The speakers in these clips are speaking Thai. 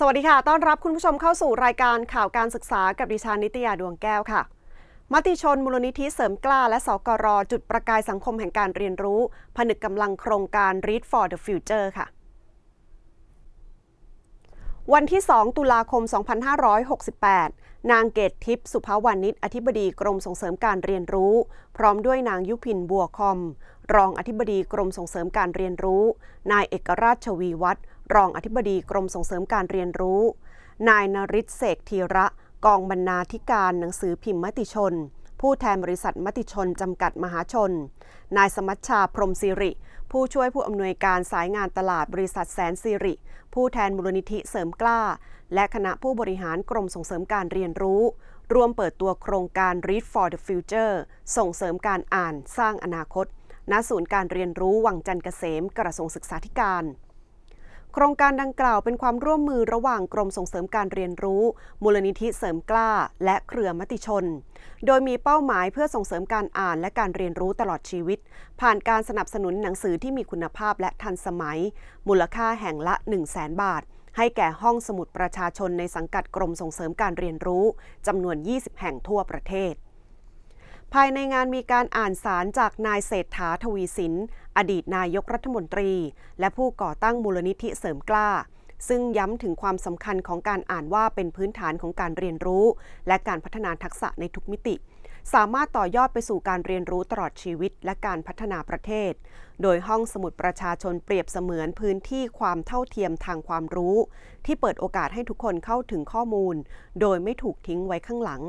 สวัสดีค่ะ ต้อนรับคุณผู้ชมเข้าสู่รายการข่าวการศึกษากับดิฉันนิตยาดวงแก้วค่ะ มติชนมูลนิธิเสริมกล้าและสกรจุดประกายสังคมแห่งการเรียนรู้ ผนึกกำลังโครงการ Read for the Future ค่ะ วันที่ 2 ตุลาคม 2568 นางเกตทิพย์สุภาวานิชอธิบดีกรมส่งเสริมการเรียนรู้ พร้อมด้วยนางยุพินบัวคอม รองอธิบดีกรมส่งเสริมการเรียนรู้ นายเอกราชชวีวัฒน์ รองอธิบดีกรมส่งเสริมการเรียนรู้ นายนริศเสกธีระ กองบรรณาธิการหนังสือพิมพ์มติชน ผู้แทนบริษัทมติชน จำกัดมหาชน นายสมัชชาพรมสิริ ผู้ช่วยผู้อำนวยการสายงานตลาดบริษัทแสนสิริ ผู้แทนมูลนิธิเสริมกล้า และคณะผู้บริหารกรมส่งเสริมการเรียนรู้ ร่วมเปิดตัวโครงการ Read for the Future ส่งเสริมการอ่านสร้างอนาคตณศูนย์การเรียนรู้วังจันทร์เกษมกระทรวงศึกษาธิการ ครงการดังกล่าวเป็นความร่วมมือระหว่างกรมส่งเสริมการเรียนรู้ มูลนิธิเสริมกล้า และเครือมติชน โดยมีเป้าหมายเพื่อส่งเสริมการอ่านและการเรียนรู้ตลอดชีวิต ผ่านการสนับสนุนหนังสือที่มีคุณภาพและทันสมัย มูลค่าแห่งละ 1 0 0 0 0แบาท ให้แก่ห้องสมุดประชาชนในสังกัดกรมส่งเสริมการเรียนรู้จำนวน 20 แห่งทั่วประเทศ ภายในงานมีการอ่านสารจากนายเศรษฐาทวีสิน อดีตนายกรัฐมนตรี และผู้ก่อตั้งมูลนิธิเสริมกล้า ซึ่งย้ำถึงความสำคัญของการอ่านว่าเป็นพื้นฐานของการเรียนรู้ และการพัฒนาทักษะในทุกมิติ สามารถต่อยอดไปสู่การเรียนรู้ตลอดชีวิต และการพัฒนาประเทศ โดยห้องสมุดประชาชนเปรียบเสมือนพื้นที่ความเท่าเทียมทางความรู้ ที่เปิดโอกาสให้ทุกคนเข้าถึงข้อมูล โดยไม่ถูกทิ้งไว้ข้างหลัง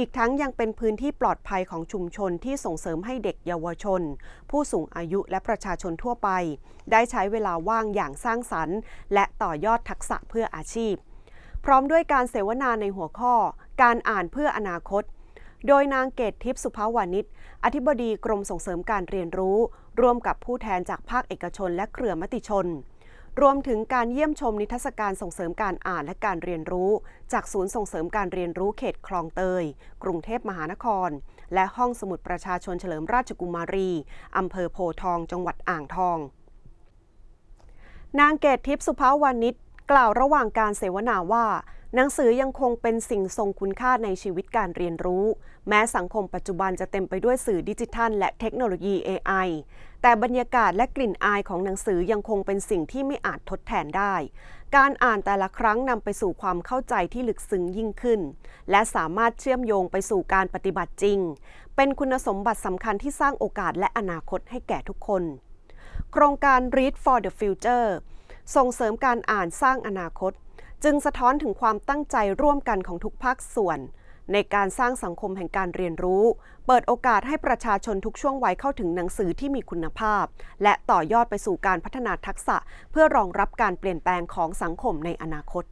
อีกทั้งยังเป็นพื้นที่ปลอดภัยของชุมชนที่ส่งเสริมให้เด็กเยาวชน ผู้สูงอายุและประชาชนทั่วไป ได้ใช้เวลาว่างอย่างสร้างสรรค์ และต่อยอดทักษะเพื่ออาชีพ พร้อมด้วยการเสวนาในหัวข้อ การอ่านเพื่ออนาคต โดยนางเกตทิพย์สุภาวานิชอธิบดีกรมส่งเสริมการเรียนรู้ ร่วมกับผู้แทนจากภาคเอกชนและเครือมติชน รวมถึงการเยี่ยมชมนิทรรศการส่งเสริมการอ่านและการเรียนรู้ จากศูนย์ส่งเสริมการเรียนรู้เขตคลองเตย กรุงเทพมหานคร และห้องสมุดประชาชนเฉลิมราชกุมารีอำเภอโพทอง จังหวัดอ่างทอง นางเกตทิพย์สุภาวานิช กล่าวระหว่างการเสวนาว่า หนังสือยังคงเป็นสิ่งทรงคุณค่าในชีวิตการเรียนรู้ แม้สังคมปัจจุบันจะเต็มไปด้วยสื่อดิจิทัล และเทคโนโลยี AI แต่บรรยากาศและกลิ่นอายของหนังสือยังคงเป็นสิ่งที่ไม่อาจทดแทนได้ การอ่านแต่ละครั้งนำไปสู่ความเข้าใจที่ลึกซึ้งยิ่งขึ้น และสามารถเชื่อมโยงไปสู่การปฏิบัติจริง เป็นคุณสมบัติสำคัญที่สร้างโอกาสและอนาคตให้แก่ทุกคน โครงการ Read for the Future ส่งเสริมการอ่านสร้างอนาคต จึงสะท้อนถึงความตั้งใจร่วมกันของทุกภาคส่วน ในการสร้างสังคมแห่งการเรียนรู้ เปิดโอกาสให้ประชาชนทุกช่วงวัยเข้าถึงหนังสือที่มีคุณภาพ และต่อยอดไปสู่การพัฒนาทักษะ เพื่อรองรับการเปลี่ยนแปลงของสังคมในอนาคต